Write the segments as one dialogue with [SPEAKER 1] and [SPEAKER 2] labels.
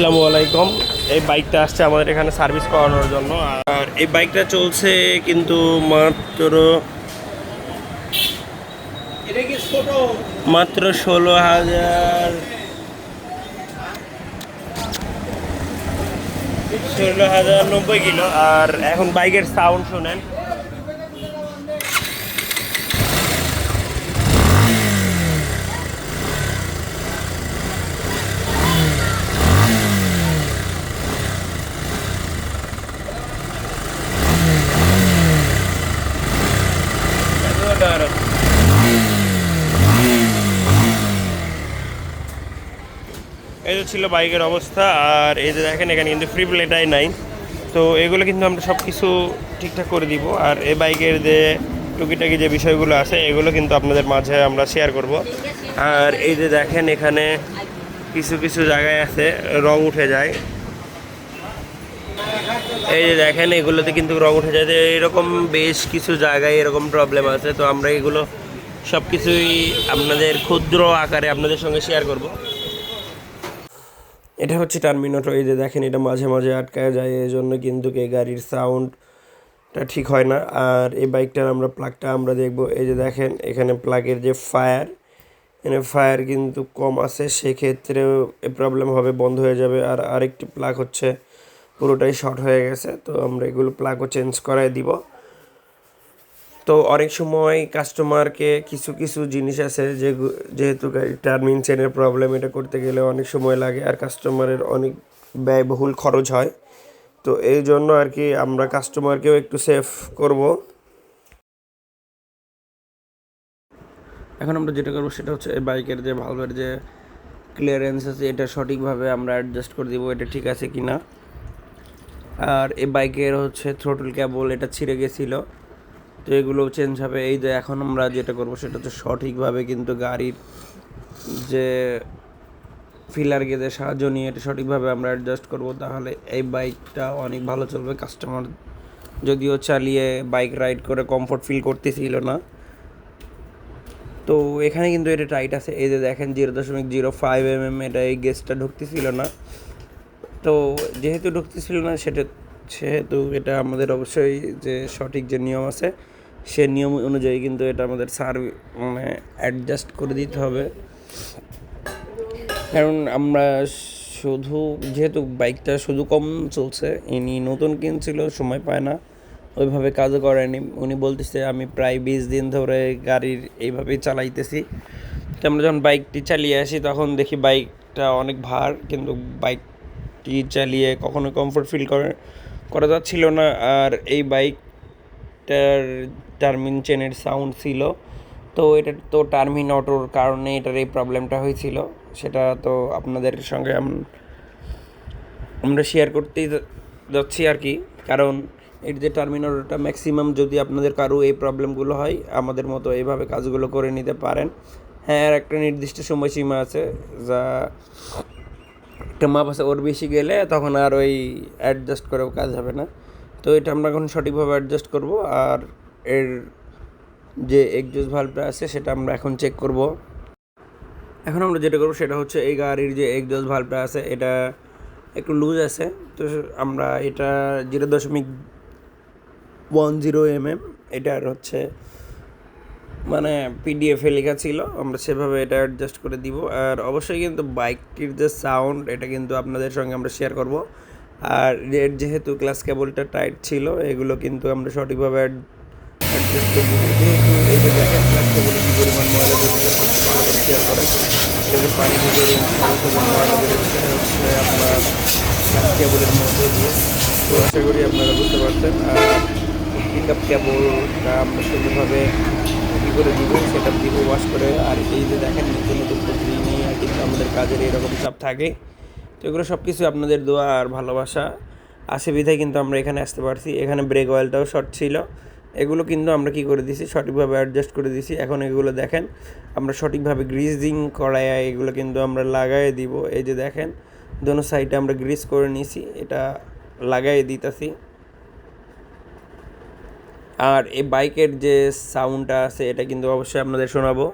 [SPEAKER 1] আসসালামু আলাইকুম। এই বাইকটা আসছে আমাদের এখানে সার্ভিস করানোর জন্য। আর এই বাইকটা চলছে কিন্তু মাত্র মাত্র ষোলো হাজার ষোলো হাজার নব্বই কিলো। আর এখন বাইকের সাউন্ড শোনেন। এই তো ছিল বাইকের অবস্থা, আর এই যে দেখেন এখানে কিন্তু ফ্রি প্লেটাই নাই তো এগুলো কিন্তু আমরা সব কিছু ঠিকঠাক করে দিব। আর এই বাইকের যে টুকিটাকি যে বিষয়গুলো আছে, এগুলো কিন্তু আপনাদের মাঝে আমরা শেয়ার করব। আর এই যে দেখেন এখানে কিছু কিছু জায়গায় আছে, রং উঠে যায়। এই যে দেখেন এগুলোতে কিন্তু রং উঠে যায়। এরকম বেশ কিছু জায়গায় এরকম প্রবলেম আছে। তো আমরা এগুলো সব কিছুই আপনাদের ক্ষুদ্র আকারে আপনাদের সঙ্গে শেয়ার করব। এটা হচ্ছে টার্মিনেটর, এই যে দেখেন এটা মাঝে মাঝে আটকায় যায় এই জন্য কিন্তু এই গাড়ির সাউন্ডটা ঠিক হয় না। আর এই বাইকটার আমরা প্লাগটা আমরা দেখব, এই যে দেখেন এখানে প্লাগের যে ফায়ার এখানে ফায়ার কিন্তু কম আছে এই প্রবলেম হবে, বন্ধ হয়ে যাবে। আর আরেকটি প্লাগ হচ্ছে, পুরোটাই শর্ট হয়ে গেছে, তো আমরা এগুলো প্লাগও চেঞ্জ করাই দিব। তো অনেক সময় কাস্টমারকে কিছু কিছু জিনিস আছে যে যেহেতু টার্মিন চেনের প্রবলেম এটা করতে গেলে অনেক সময় লাগে আর কাস্টমারের অনেক ব্যয়বহুল খরচ হয়। তো এই জন্য আর কি আমরা কাস্টমারকেও একটু সেফ করব। এখন আমরা যেটা করব সেটা হচ্ছে এই বাইকের যে ভালভের যে ক্লিয়ারেন্স আছে, এটা সঠিকভাবে আমরা অ্যাডজাস্ট করে দিব, এটা ঠিক আছে কি না আর এই বাইকের হচ্ছে থ্রোটল ক্যাবল এটা ছিঁড়ে গেছিল। তো এগুলো চেঞ্জ হবে। এই যে এখন আমরা যেটা করব সেটা হচ্ছে সঠিকভাবে কিন্তু গাড়ির যে ফিলার গেদের সাহায্য নিয়ে এটা সঠিকভাবে আমরা অ্যাডজাস্ট করব, তাহলে এই বাইকটা অনেক ভালো চলবে। কাস্টমার যদিও চালিয়ে বাইক রাইড করে কমফোর্ট ফিল করতেছিল না। তো এখানে কিন্তু এটা টাইট আছে। এই যে দেখেন জিরো দশমিক জিরো ফাইভ এম এম এটা এই গেসটা ঢুকতেছিল না। তো যেহেতু ঢুকতেছিল না, সেটা সেহেতু এটা আমাদের অবশ্যই যে সঠিক যে নিয়ম আছে, সে নিয়ম অনুযায়ী কিন্তু এটা আমাদের সার্ভি মানে অ্যাডজাস্ট করে দিতে হবে। কারণ আমরা শুধু, যেহেতু বাইকটা শুধু কম চলছে, ইনি নতুন কিনছিল, সময় পায় না, ওইভাবে কাজও করেনি। উনি বলতেছে, আমি প্রায় বিশ দিন ধরে গাড়ির এইভাবেই চালাইতেছি। তো আমরা যখন বাইকটি চালিয়ে আসি, তখন দেখি বাইকটা অনেক ভার, কিন্তু বাইকটি চালিয়ে কখনো কমফোর্ট ফিল করে করা যাচ্ছিল না, আর এই বাইকটার টার্মিন চেনের সাউন্ড ছিল। তো এটা তো টার্মিন অটোর কারণে এটার এই প্রবলেমটা হয়েছিল। সেটা তো আপনাদের সঙ্গে আমরা শেয়ার করতেই যাচ্ছি আর কি। কারণ এর যে টার্মিনালটা ম্যাক্সিমাম যদি আপনাদের কারও এই প্রবলেমগুলো হয়, আমাদের মতো এইভাবে কাজগুলো করে নিতে পারেন। হ্যাঁ আর একটা নির্দিষ্ট সময়সীমা আছে, যা একটা মাপ আছে, ওর বেশি গেলে তখন আর ওই অ্যাডজাস্ট করেও কাজ হবে না। তো এটা আমরা এখন সঠিকভাবে অ্যাডজাস্ট করব, আর এর যে এক্সজোস ভাল্বটা আছে সেটা আমরা এখন চেক করব। এখন আমরা যেটা করব সেটা হচ্ছে এই গাড়ির যে এক্সজোস ভাল্বটা আছে, এটা একটু লুজ আছে। তো আমরা এটা জিরো দশমিক ওয়ান জিরো এম এম এটার হচ্ছে মানে পিডিএফে লেখা ছিল, আমরা সেভাবে এটা অ্যাডজাস্ট করে দিব। আর অবশ্যই কিন্তু বাইকটির যে সাউন্ড এটা কিন্তু আপনাদের সঙ্গে আমরা শেয়ার করব। আর এর যেহেতু ক্লাস কেবলটা টাইট ছিল, এগুলো কিন্তু আমরা সঠিকভাবে অ্যাডজাস্ট করব। যেহেতু এই যে দেখেন ক্লাস কেবলে কী পরিমাণ ময়লা করে। শেয়ার এই যে পানি হচ্ছে আপনার ক্লাস কেবলের মধ্যে দিয়ে। তো আশা করি আপনারা বুঝতে পারছেন। আর পিক আপ কেবলটা আমরা সুন্দরভাবে কী করে দিব সেটা দিব ওয়াশ করে। আর এই যে দেখেন নতুন নতুন প্রতিদিন নিয়ে কিন্তু আমাদের কাজের এরকম চাপ থাকে। তো এগুলো সব কিছু আপনাদের দোয়া আর ভালোবাসা। আসে বিধায় কিন্তু আমরা এখানে আসতে পারছি। এখানে ব্রেক অয়েলটাও শর্ট ছিল। এগুলো কিন্তু আমরা কি করে দিছি? সঠিকভাবে অ্যাডজাস্ট করে দিছি। এখন এগুলো দেখেন, আমরা সঠিকভাবে গ্রিজিং করায় এগুলো কিন্তু আমরা লাগাই দিব। এই যে দেখেন, দোনো সাইডে আমরা গ্রিজ করে নিছি। এটা লাগাই দিতেছি। আর এই বাইকের যে সাউন্ডটা আছে, এটা কিন্তু অবশ্যই আপনাদের শোনাবো।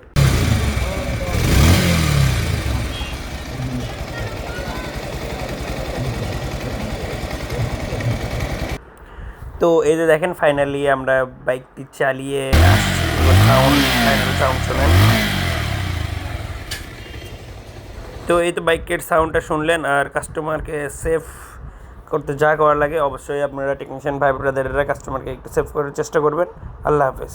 [SPEAKER 1] তো এই যে দেখেন ফাইনালি আমরা বাইকটি চালিয়ে সাউন্ড ফাইনাল তো এই তো বাইকের সাউন্ডটা শুনলেন, আর কাস্টমারকে সেফ করতে যা করার লাগে, অবশ্যই আপনারা টেকনিশিয়ান ভাই ব্রাদারেরা কাস্টমারকে একটু সেভ করার চেষ্টা করবেন। আল্লাহ হাফেজ।